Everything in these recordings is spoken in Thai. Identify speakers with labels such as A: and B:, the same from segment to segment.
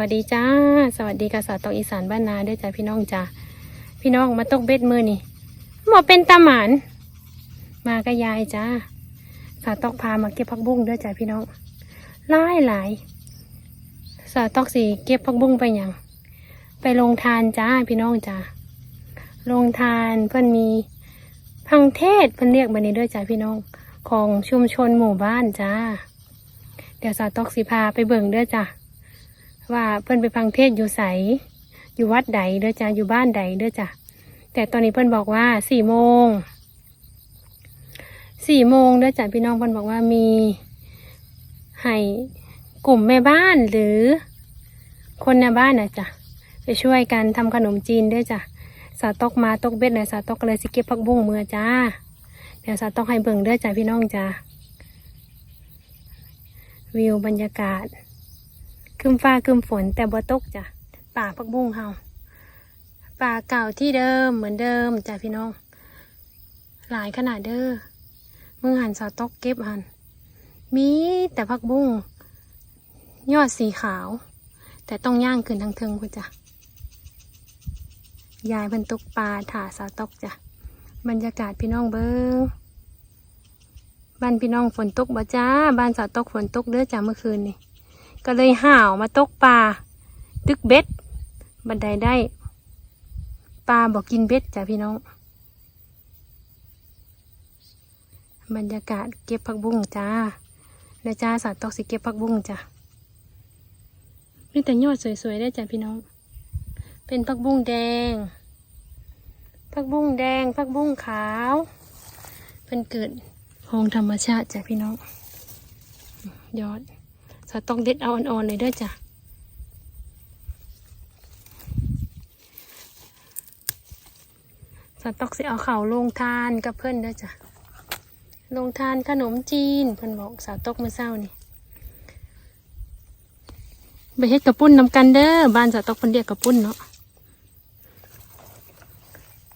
A: วัสดีจ้า สวัสดีกษัตริย์ตกอีสานบ้านนาด้วยจ้าพี่น้องจ้าพี่น้องมาตกเบ็ดมือนี่หมอเป็นตาหมาน มากับยายจ้าสาตอกพามาเก็บผักบุ้งด้วยจ้าพี่น้องหลายหลายสาตอกสีเก็บผักบุ้งไปหยังไปลงทานจ้าพี่น้องจ้าลงทานเพื่อนมีพังเทศเพื่อนเรียกมานี้ด้วยจ้าพี่น้องของชุมชนหมู่บ้านจ้า เดี๋ยวสาตอกสีพาไปเบิ่งด้อจ้า ว่าเพื่อนไปฟังเทศอยู่ใสอยู่วัดใดเด้อจ้ะอยู่บ้านใดเด้อจ้ะแต่ตอนนี้เพื่อนบอกว่าสี่โมงสี่โมงเด้อจ้ะพี่น้องเพื่อนบอกว่ามีให้กลุ่มแม่บ้านหรือคนในบ้านนะจ้ะไปช่วยกันทำขนมจีนเด้อจ้ะสาตกมาตกเบ็ดนะสาตกเลยสิเก็บผักบุ้งเมื่อจ้าเดี๋ยวสาตกให้เบิ่งเด้อจ้ะพี่น้องจ้ะวิวบรรยากาศ คืมฟ้าคืมฝนแต่บ่ตกจ้ะป่าพักบุ้งเฮาป่าเก่าที่เดิมเหมือนเดิมจ้ะพี่น้อง หลายขนาดเด้อมือหันสาตกเก็บหัน มีแต่พักบุ้งยอดสีขาว แต่ต้องย่างขึ้นทางเทิงพุ่นจ้ะยายพิ่นตกปลาถ่าสาตกจ้ะบรรยากาศพี่น้องเบิงบ้านพี่น้องฝนตกบ่จ้าบ้านสาตกฝนตกเด้อจ้ะเมื่อคืนนี่ ก็เลยห่าวมาตกปลาตึกเบ็ด บันไดได้ ปลาบอกกินเบ็ดจ้ะพี่น้อง บรรยากาศเก็บผักบุ้งจ้าแล้วจ้าสาวตกสิเก็บผักบุ้งจ้ะมีแต่ยอดสวยๆได้จ้ะพี่น้อง เป็นผักบุ้งแดงผักบุ้งแดงผักบุ้งขาว เป็นเกิดของธรรมชาติจ้ะพี่น้อง ยอด สาวต้องเด็ดเอาอ่อนๆเลยเด้อจ้ะสาวตอกสิเอาเข่าลงทานกับเพื่อนเด้อจ้ะลงทานขนมจีนเพื่อนบอกสาวตกเมื่อเช้านี่ไปเฮ็ดกระปุ้นน้ำกันเด้อบ้านสาวตอกเพิ่นเรียกกระปุ้นเนาะ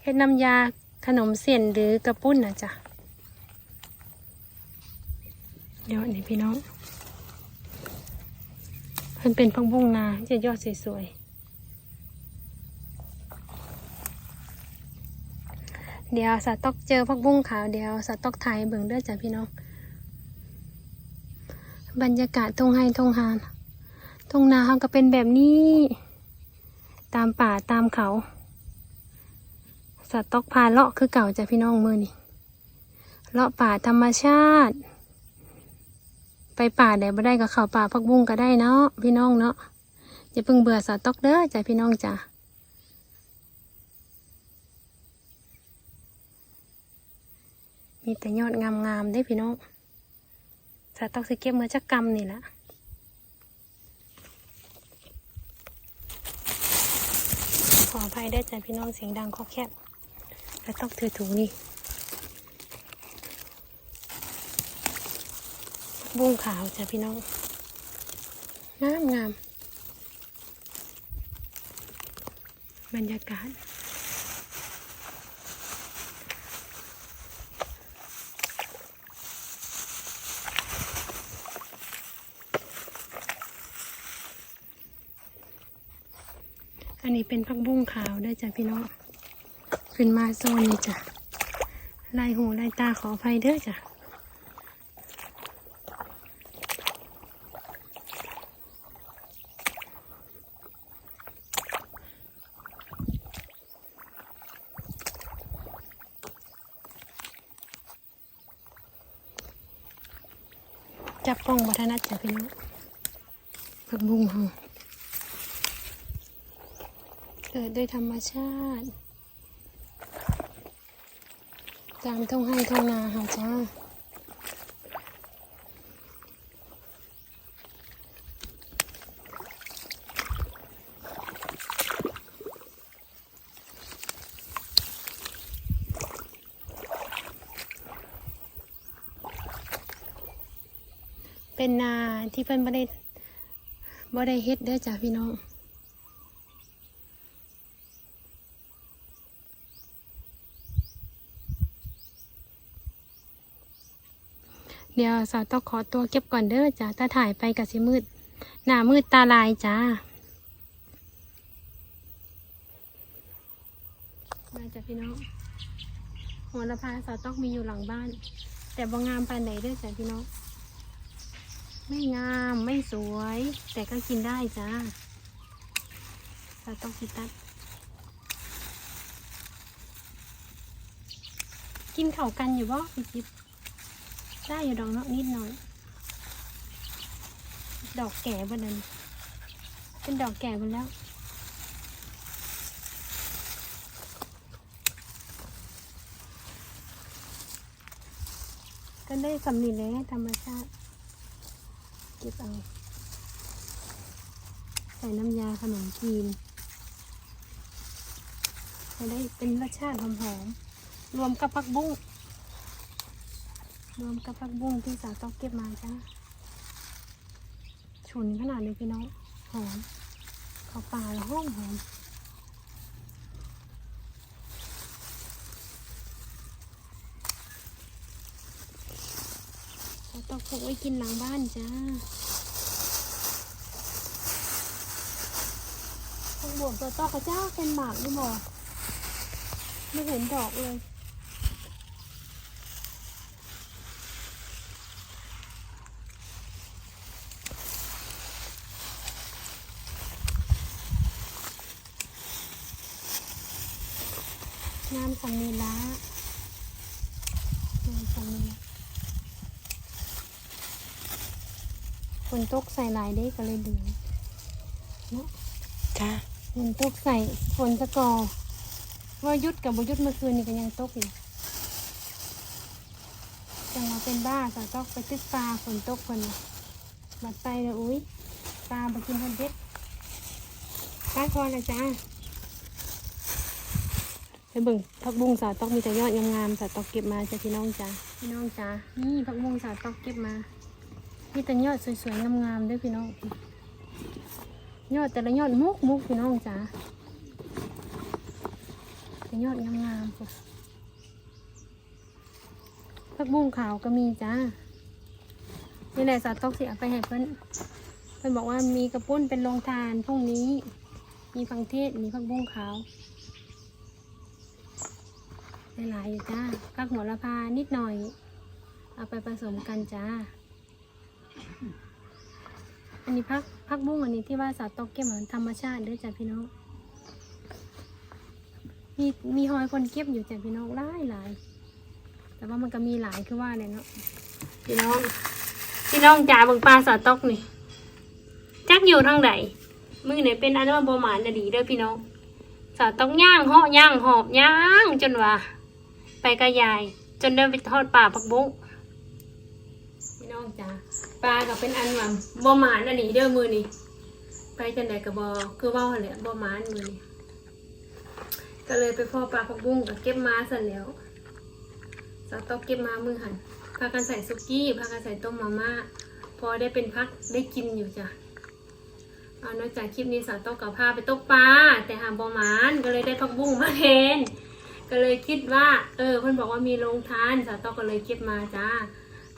A: เฮ็ดน้ำยาขนมเส้นหรือกระปุ้นนะจ้ะเดี๋ยวนี่พี่น้อง เพิ่นเป็นพักบุ้งนาจะยอดสวยๆเดี๋ยวสาตอกเจอพักบุ้งขาวเดี๋ยวสาตอกไทยเบิ่งเด้อจ้ะพี่น้อง บรรยากาศทงไฮทงหานทงนาเขาก็เป็นแบบนี้ ตามป่าตามเขาสาตอกพาเลาะคือเก่าจ้ะพี่น้องมือนี่เลาะป่าธรรมชาติ ไปป่าได้บ่ได้ก็เข้าป่าพักบุ้งก็ได้เนาะพี่น้องเนาะอย่าเพิ่งเบื่อสาวตอกเด้อจ้ะพี่น้องจ้ะมีแต่ยอดงามๆได้พี่น้องสาวตอกสิเก็บเมื่อจักกรรมนี่แหละขออภัยได้จ้ะพี่น้องเสียงดังข้อแคบสาวตอกถือถุงนี่ บุ้งขาวจ้ะพี่น้องงามงามบรรยากาศอันนี้เป็นผักบุ้งขาวด้วยจ้ะพี่น้อง ขึ้นมาโซนนี้จ้ะลายหูลายตาขออภัยเด้อจ้ะ จับป้องวัฒนัดจ้ะพี่น้องผักบุ้งเฮาเกิดด้วยธรรมชาติ ตามท้องให้ท้องนาเฮาจ้า เป็นนาที่เพิ่นบ่ได้บ่ได้เฮ็ดเด้อจ้ะพี่น้องเดี๋ยวสาวต้องขอตัวเก็บก่อนเด้อจ้ะถ้าถ่ายไปกับสิมืด หน้ามืดตาลายจ้า มาจ้ะพี่น้องหัวละพาสาวต้องมีอยู่หลังบ้าน แต่บางงามปานไหนเด้อจ้ะพี่น้อง ไม่งามไม่สวย แต่ก็กินได้จ้าสาต้องกิตัดกินเข่ากันอยู่บ่พี่จิ๊บได้อยู่ดอกเนาะนิดหน่อย ดอกแก่บนนั้นเป็นดอกแก่หมดแล้วก็ได้สำลีเลยธรรมชาติ เก็บเอา ใส่น้ำยาขนมจีนจะได้เป็นรสชาติหอมๆ รวมกับผักบุ้ง รวมกับผักบุ้งที่สาวต้องเก็บมาจ้าฉุนขนาดเลยพี่น้อง หอมเขาป่าแล้วห้องหอม เรา ต้องพกไว้กินหลังบ้านจ้าข้างบนตัวตอกกระเจ้าเป็นหมากหรือบ่ไม่เห็นดอกเลยน้ำสังเนล้าน้ำสังเนล้า ฝนตกใส่หลายเด้ก็เลยเหลืองเนาะ
B: จ้า
A: ฝนตกใส่ฝนสะกอว่าหยุดกับบหยุดเมื่อคืนนี่ก็ยังตกอยู่จังหวะเป็นบ้าสาวตอกไปตึกปลาฝนตกคนน่ะบัดไปเลยอุ้ยปลาไปกินทันเด็ดปลาคอเลยจ้าไปเบิ่งผักบุ้งสาวตอกมีแต่ยอดงามๆสาวตอกเก็บมาจ้ะพี่น้องจ้าพี่น้องจ้านี่ผักบุ้งสาวตอกเก็บมา มีแต่ยอดสวยๆงามๆด้วยพี่น้อง ยอดแต่ละยอดมุกมุกพี่น้องจ๋าแต่ยอดงามๆจ้ะผักบุ้งขาวก็มีจ้า นี่แหละสาวตอกเสียไปให้เพิ่อนเพิ่อนบอกว่ามีกระปุ้นเป็นโรงทานพรุ่งนี้ มีฟังเทศมีผักบุ้งขาวหลายๆอยู่จ้าผักหัวละพานิดหน่อย เอาไปผสมกันจ้า อันนี้พักพักบุ้งอันนี้ที่ว่าสาตอกเก็บมันธรรมชาติเด้วยจ้ะพี่น้อง มีมีหอยคนเก็บอยู่จ้ะพี่น้องหลายหลายแต่ว่ามันก็มีหลายคือว่าเลยเนาะพี่น้องพี่น้องจ๋าเบิ่งปลาสาตอกนี่จักอยู่ทางใดมือไหนเป็นอันว่าบหมานน่ะดีเด้อพี่น้องสาตอกย่างหาะย่างหอบย่างจนว่า ไปกระยาย จนเดินไปทอดป่าผักบุ้งพี่น้องจ๋า ปลาก็เป็นอันว่าบ่หมานอันนี้เด้อมือนี่ไปจังไดก็บ่คือเว้าหั่นแหละบ่หมานมือนี่ก็เลยไปพ่อปลาผักบุ้งก็เก็บมาสันแล้วสาวต้องเก็บมามือหันพากันใส่ซุกี้พากันใส่ต้มมาม่าพอได้เป็นพักได้กินอยู่จ้ะเอานอกจากคลิปนี้สาวต้องกับพาไปตกปลาแต่หาบ่หมานก็เลยได้ผักบุ้งมาแทนก็เลยคิดว่า เออเพิ่นบอกว่ามีโรงทานสาวต้องก็เลยเก็บมาจ้า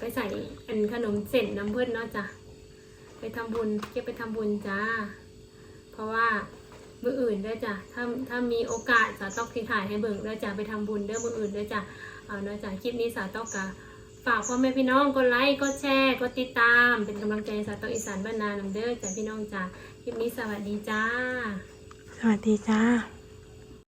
A: ไปใส่อันขนมเส้นน้ำเพื่อนเนาะจ้ะไปทำบุญเก็บไปทำบุญจ้า เพราะว่ามืออื่นด้อจ้ะถ้าถ้ามีโอกาสสาวตอกที่ถ่ายให้เบิ่งด้อจ้ะไปทำบุญเด้อมืออื่นด้อจ้ะเอาเนาะจ้ะคลิปนี้สาวตอกกะฝากพ่อแม่พี่น้องกดไลค์กดแชร์กดติดตาม เป็นกำลังใจสาวตอกอีสานบ้านนานำเด้อจ้ะพี่น้องจ้ะคลิปนี้สวัสดีจ้า
B: สวัสดีจ้า